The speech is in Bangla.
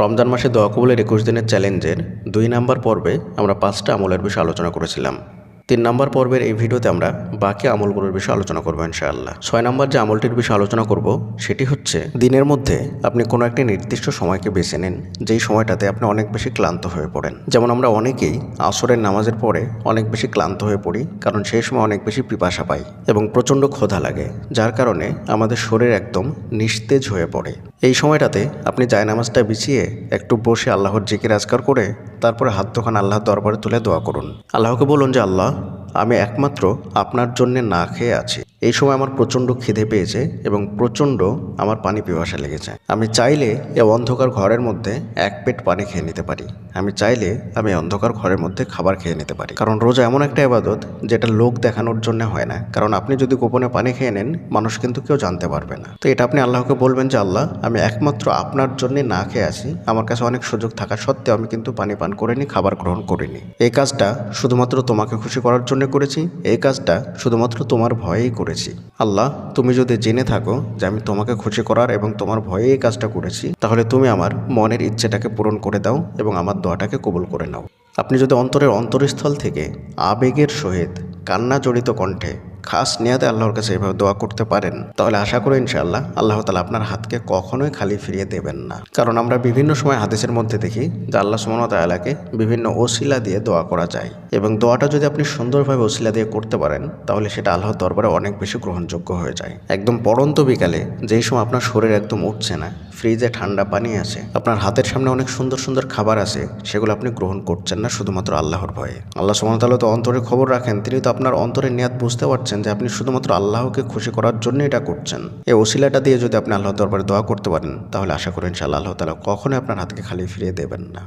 রমজান মাসে দোয়া কবুলের একুশ দিনের চ্যালেঞ্জের দুই নাম্বার পর্বে আমরা পাঁচটা আমলের বিষয়ে আলোচনা করেছিলাম। তিন নাম্বার পর্বের এই ভিডিওতে আমরা বাকি আমলগুলোর বিষয়ে আলোচনা করব ইনশাআল্লাহ। ছয় নম্বর যে আমলটির বিষয়ে আলোচনা করব, সেটি হচ্ছে দিনের মধ্যে আপনি কোনো একটি নির্দিষ্ট সময়কে বেছে নেন, যেই সময়টাতে আপনি অনেক বেশি ক্লান্ত হয়ে পড়েন। যেমন আমরা অনেকেই আসরের নামাজের পরে অনেক বেশি ক্লান্ত হয়ে পড়ি, কারণ সেই সময় অনেক বেশি পিপাসা পাই এবং প্রচণ্ড ক্ষোধা লাগে, যার কারণে আমাদের শরীর একদম নিস্তেজ হয়ে পড়ে। এই সময়টাতে আপনি জায়নামাজটা বিছিয়ে একটু বসে আল্লাহর জিকির আজকার করে, তারপরে হাত দোকান আল্লাহর দরবারে তুলে দোয়া করুন। আল্লাহকে বলুন যে, আল্লাহ আমি একমাত্র আপনার জন্যে না খেয়ে আছি। এই সময় আমার প্রচণ্ড খিদে পেয়েছে এবং প্রচণ্ড আমার পানি পিপাসা লেগেছে। আমি চাইলে এ অন্ধকার ঘরের মধ্যে এক পেট পানি খেয়ে নিতে পারি। আমি চাইলে আমি অন্ধকার ঘরের মধ্যে খাবার খেয়ে নিতে পারি। কারণ রোজা এমন একটা ইবাদত যেটা লোক দেখানোর জন্য হয় না। কারণ আপনি যদি গোপনে পানি খেয়ে নেন, মানুষ কিন্তু কেউ জানতে পারবে না। তো এটা আপনি আল্লাহকে বলবেন যে, আল্লাহ, আমি একমাত্র আপনার জন্যে না খেয়ে আসি আমার কাছে অনেক সুযোগ থাকা সত্ত্বেও আমি কিন্তু পানি পান করিনি, খাবার গ্রহণ করিনি। এই কাজটা শুধুমাত্র তোমাকে খুশি করার জন্য করেছি। এই কাজটা শুধুমাত্র তোমার ভয়েই করেছি। আল্লাহ, তুমি যদি জেনে থাকো যে আমি তোমাকে খুশি করার এবং তোমার ভয়ে এই কাজটা করেছি, তাহলে তুমি আমার মনের ইচ্ছেটাকে পূরণ করে দাও এবং আমার দোয়াটাকে কবুল করে নাও। আপনি যদি অন্তরের অন্তরস্থল থেকে আবেগের সহিত কান্না জড়িত কণ্ঠে খাস নিয়াতে আল্লাহর কাছে এভাবে দোয়া করতে পারেন, তাহলে আশা করি ইনশাআল্লাহ আল্লাহ তালা আপনার হাতকে কখনোই খালি ফিরিয়ে দেবেন না। কারণ আমরা বিভিন্ন সময় হাদিসের মধ্যে দেখি যে আল্লাহ সুমনত আলাকে বিভিন্ন ওসিলা দিয়ে দোয়া করা যায় এবং দোয়াটা যদি আপনি সুন্দরভাবে ওসিলা দিয়ে করতে পারেন, তাহলে সেটা আল্লাহর দরবারে অনেক বেশি গ্রহণযোগ্য হয়ে যায়। একদম পড়ন্ত বিকালে যেই সময় আপনার শরীর একদম উঠছে না ফ্রিজে ঠান্ডা পানি আছে। আপনার হাতের সামনে অনেক সুন্দর সুন্দর খাবার আছে, সেগুলো আপনি গ্রহণ করছেন না শুধুমাত্র আল্লাহর ভয়ে। আল্লাহ সুমতাল্লাহ তো অন্তরে খবর রাখেন, তিনি তো আপনার অন্তরে নিয়াদ বুঝতে পারছেন যে আপনি শুধুমাত্র আল্লাহকে খুশি করার জন্য এটা করছেন। এই ওসিলাটা দিয়ে যদি আপনি আল্লাহ দরবারে দোয়া করতে পারেন, তাহলে আশা করেন ইনশাআল্লাহ আল্লাহ তালা কখনোই আপনার হাতকে খালি ফিরিয়ে দেবেন না।